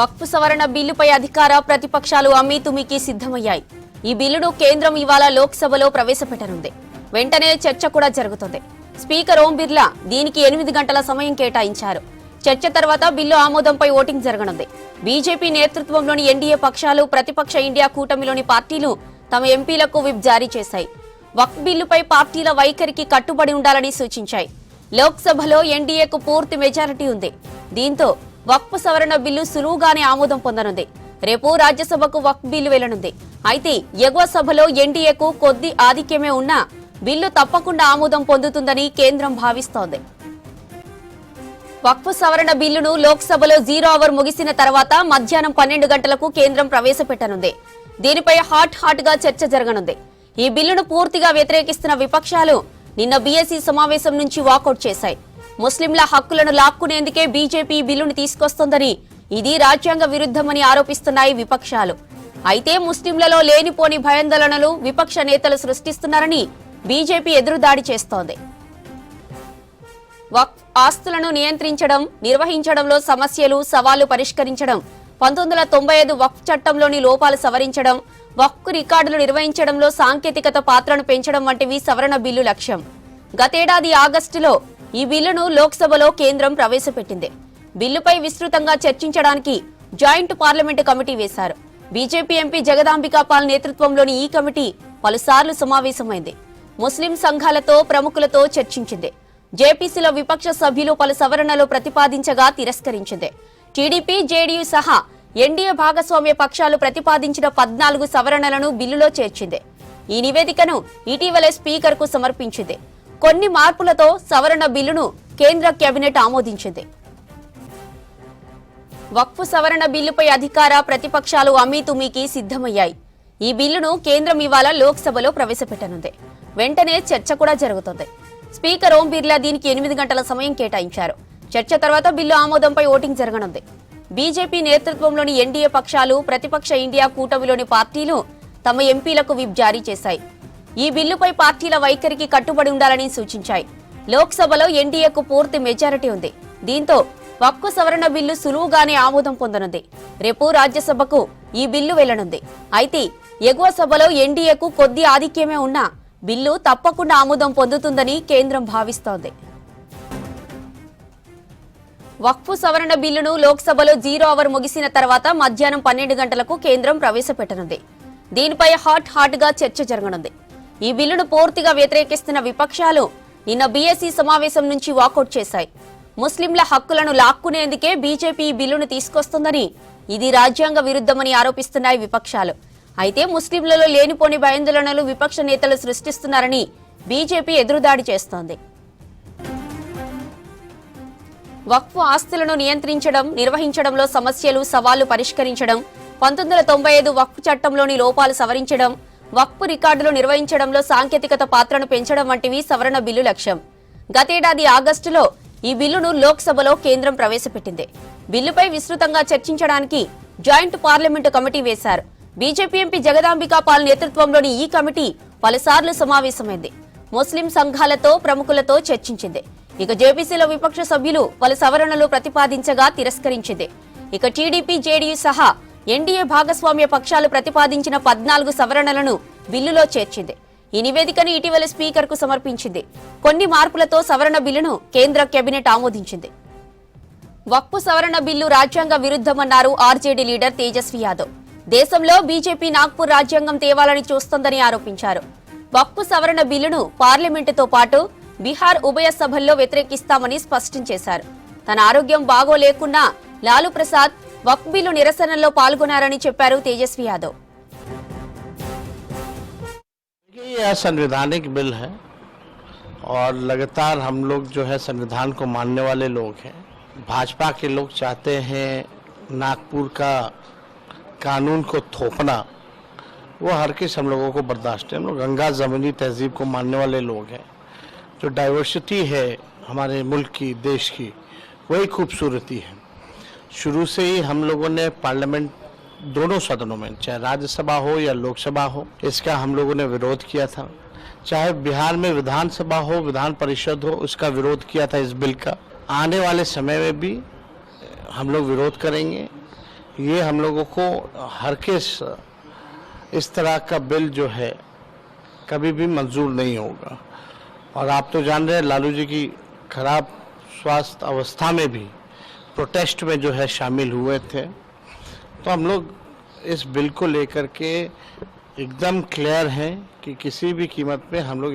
వక్ఫ్ సవరణ బిల్లుపై అధికార ప్రతిపక్షాలు అమీతుమికి సిద్ధమయ్యాయి. ఈ బిల్లును కేంద్రం ఇవాళ లోక్సభలో ప్రవేశపెట్టనుంది. వెంటనే చర్చ కూడా జరుగుతుంది. స్పీకర్ ఓం బిర్లా దీనికి ఎనిమిది గంటల సమయం కేటాయించారు. చర్చ తర్వాత బిల్లు ఆమోదంపై ఓటింగ్ జరగనుంది. బీజేపీ నేతృత్వంలోని ఎన్డీఏ పక్షాలు ప్రతిపక్ష ఇండియా కూటమిలోని పార్టీలు తమ ఎంపీలకు విప్ జారీ చేశాయి. వక్ఫ్ బిల్లుపై పార్టీల వైఖరికి కట్టుబడి ఉండాలని సూచించాయి. లోక్సభలో ఎన్డీఏకు పూర్తి మెజారిటీ ఉంది. దీంతో వక్ఫ్ సవరణ బిల్లు సులువుగానే ఆమోదం పొందనుంది. రేపు రాజ్యసభకు వక్ఫ్ బిల్లు వెళ్ళనుంది. అయితే ఎగువ సభలో ఎన్డీఏకు కొద్ది ఆధిక్యమే ఉన్నా బిల్లు తప్పకుండా ఆమోదం పొందుతుందని కేంద్రం భావిస్తోంది. వక్ఫ్ సవరణ బిల్లును లోక్సభలో జీరో అవర్ ముగిసిన తర్వాత మధ్యాహ్నం పన్నెండు గంటలకు కేంద్రం ప్రవేశపెట్టనుంది. దీనిపై హాట్ హాట్గా చర్చ జరగనుంది. ఈ బిల్లును పూర్తిగా వ్యతిరేకిస్తున్న విపక్షాలు నిన్న బీఎస్సీ సమావేశం నుంచి వాకౌట్ చేశాయి. ముస్లింల హక్కులను లాక్కునేందుకే బీజేపీ బిల్లును తీసుకొస్తోందని ఇది రాజ్యాంగ విరుద్ధమని ఆరోపిస్తున్నాయి విపక్షాలు. అయితే ముస్లింలలో లేనిపోని భయాందోళనలు విపక్ష నేతలు సృష్టిస్తున్నారని బీజేపీ ఎదురుదాడి చేస్తోంది. వక్ఫ్ ఆస్తులను నియంత్రించడం నిర్వహించడంలో సమస్యలు సవాళ్ళు పరిష్కరించడం పంతొమ్మిది వందల తొంభై ఐదు వక్ఫ్ చట్టంలోని లోపాలు సవరించడం వక్ఫ్ రికార్డులు నిర్వహించడంలో సాంకేతికత పాత్రను పెంచడం వంటివి సవరణ బిల్లు లక్ష్యం. గతేడాది ఆగస్టులో ఈ బిల్లును లోక్సభలో కేంద్రం ప్రవేశపెట్టింది. బిల్లుపై విస్తృతంగా చర్చించడానికి జాయింట్ పార్లమెంటు కమిటీ వేశారు. బీజేపీ ఎంపీ జగదాంబికా పాల్ నేతృత్వంలోని ఈ కమిటీ పలుసార్లు సమావేశమైంది. ముస్లిం సంఘాలతో ప్రముఖులతో చర్చించింది. జేపీసీలో విపక్ష సభ్యులు పలు సవరణలు ప్రతిపాదించగా తిరస్కరించింది. టీడీపీ జేడీయూ సహా ఎన్డీఏ భాగస్వామ్య పక్షాలు ప్రతిపాదించిన పద్నాలుగు సవరణలను బిల్లులో చేర్చింది. ఈ నివేదికను ఇటీవలే స్పీకర్కు సమర్పించింది. కొన్ని మార్పులతో సవరణ బిల్లును కేంద్ర కేబినెట్ ఆమోదించింది. వక్ఫ్ సవరణ బిల్లుపై అధికార ప్రతిపక్షాలు అమీతుమీకి సిద్ధమయ్యాయి. ఈ బిల్లును కేంద్రం ఇవాళ లోక్సభలో ప్రవేశపెట్టనుంది. వెంటనే చర్చ కూడా జరుగుతుంది. స్పీకర్ ఓం బిర్లా దీనికి ఎనిమిది గంటల సమయం కేటాయించారు. చర్చ తర్వాత బిల్లు ఆమోదంపై ఓటింగ్ జరగనుంది. బీజేపీ నేతృత్వంలోని ఎన్డీఏ పక్షాలు ప్రతిపక్ష ఇండియా కూటమిలోని పార్టీలు తమ ఎంపీలకు విప్ జారీ చేశాయి. ఈ బిల్లుపై పార్టీల వైఖరికి కట్టుబడి ఉండాలని సూచించాయి. లోక్సభలో ఎన్డీఏకు పూర్తి మెజారిటీ ఉంది. దీంతో వక్ఫ్ సవరణ బిల్లు సులువుగానే ఆమోదం పొందనుంది. రేపు రాజ్యసభకు ఈ బిల్లు వెళ్ళనుంది. అయితే ఎగువ సభలో ఎన్డీఏకు కొద్ది ఆధిక్యమే ఉన్నా బిల్లు తప్పకుండా ఆమోదం పొందుతుందని కేంద్రం భావిస్తోంది. వక్ఫ్ సవరణ బిల్లును లోక్సభలో జీరో అవర్ ముగిసిన తర్వాత మధ్యాహ్నం పన్నెండు గంటలకు కేంద్రం ప్రవేశపెట్టనుంది. దీనిపై హాట్ హాట్గా చర్చ జరగనుంది. ఈ బిల్లును పూర్తిగా వ్యతిరేకిస్తున్న విపక్షాలు నిన్న బీఎస్సీ సమావేశం నుంచి వాకౌట్ చేశాయి. ముస్లింల హక్కులను లాక్కునేందుకే బీజేపీ ఈ బిల్లును తీసుకొస్తుందని ఇది రాజ్యాంగ విరుద్ధమని ఆరోపిస్తున్నాయి విపక్షాలు. అయితే ముస్లింలలో లేనిపోని భయాందోళనలు విపక్ష నేతలు సృష్టిస్తున్నారని బీజేపీ ఎదురుదాడి చేస్తోంది. వక్ఫ్ ఆస్తులను నియంత్రించడం నిర్వహించడంలో సమస్యలు సవాళ్ళు పరిష్కరించడం పంతొమ్మిది వందల తొంభై ఐదు వక్ఫ్ చట్టంలోని లోపాలు సవరించడం వక్ఫ్ రికార్డులు నిర్వహించడంలో సాంకేతికత పాత్రను పెంచడం వంటివి సవరణ బిల్లు లక్ష్యం. గతేడాది ఆగస్టులో ఈ బిల్లును లోక్సభలో కేంద్రం ప్రవేశపెట్టింది. బిల్లుపై విస్తృతంగా చర్చించడానికి జాయింట్ పార్లమెంటు కమిటీ వేశారు. బీజేపీ ఎంపీ జగదాంబికా పాల్ నేతృత్వంలోని ఈ కమిటీ పలుసార్లు సమావేశమైంది. ముస్లిం సంఘాలతో ప్రముఖులతో చర్చించింది. ఇక జేపీసీలో విపక్ష సభ్యులు పలు సవరణలు ప్రతిపాదించగా తిరస్కరించింది. ఇక టీడీపీ జేడీయూ సహా ఎన్డీఏ భాగస్వామ్య పక్షాలు ప్రతిపాదించిన పద్నాలుగు సవరణలను బిల్లులో చేర్చింది. ఈ నివేదికను ఇటీవల స్పీకర్కు సమర్పించింది. కొన్ని మార్పులతో సవరణ బిల్లును కేంద్ర కేబినెట్ ఆమోదించింది. వక్ఫ్ సవరణ బిల్లు రాజ్యాంగ విరుద్ధమన్నారు ఆర్జేడీ లీడర్ తేజస్వి యాదవ్. దేశంలో బీజేపీ నాగ్పూర్ రాజ్యాంగం తేవాలని చూస్తోందని ఆరోపించారు. వక్ఫ్ సవరణ బిల్లును పార్లమెంటుతో పాటు బీహార్ ఉభయ సభల్లో వ్యతిరేకిస్తామని స్పష్టం చేశారు. తన ఆరోగ్యం బాగోలేకున్నా లాలూ ప్రసాద్ వక్ఫ్ బిల్లు నిరసనలో పాల్గొన్నారని చెప్పారు తేజస్వి యాదవ్ देखिए यह संवैधानिक बिल है और लगातार हम लोग जो है संविधान को मानने वाले लोग हैं भाजपा के लोग चाहते हैं नागपुर का कानून को थोपना वो हर किस हम लोगों को बर्दाश्त है हम लोग गंगा जमीनी तहजीब को मानने वाले लोग हैं जो डाइवर्सिटी है हमारे मुल्क की देश की वही खूबसूरती है शुरू से ही हम लोगों ने पार्लियामेंट दोनों सदनों में, चाहे राज्यसभा हो या लोकसभा हो, इसका हम लोगों ने विरोध किया था। चाहे बिहार में विधानसभा हो, विधान परिषद हो, उसका विरोध किया था इस बिल का। आने वाले समय में भी हम लोग विरोध करेंगे। ये हम लोगों को हर किस, इस तरह का बिल जो है, कभी भी मंजूर नहीं होगा। और आप तो जान रहे हैं, लालू जी की खराब स्वास्थ्य अवस्था में भी प्रोटेस्ट में जो है शामिल हुए थे। तो हम लोग इस बिल को लेकर के एकदम क्लियर हैं कि किसी भी कीमत पे हम लोग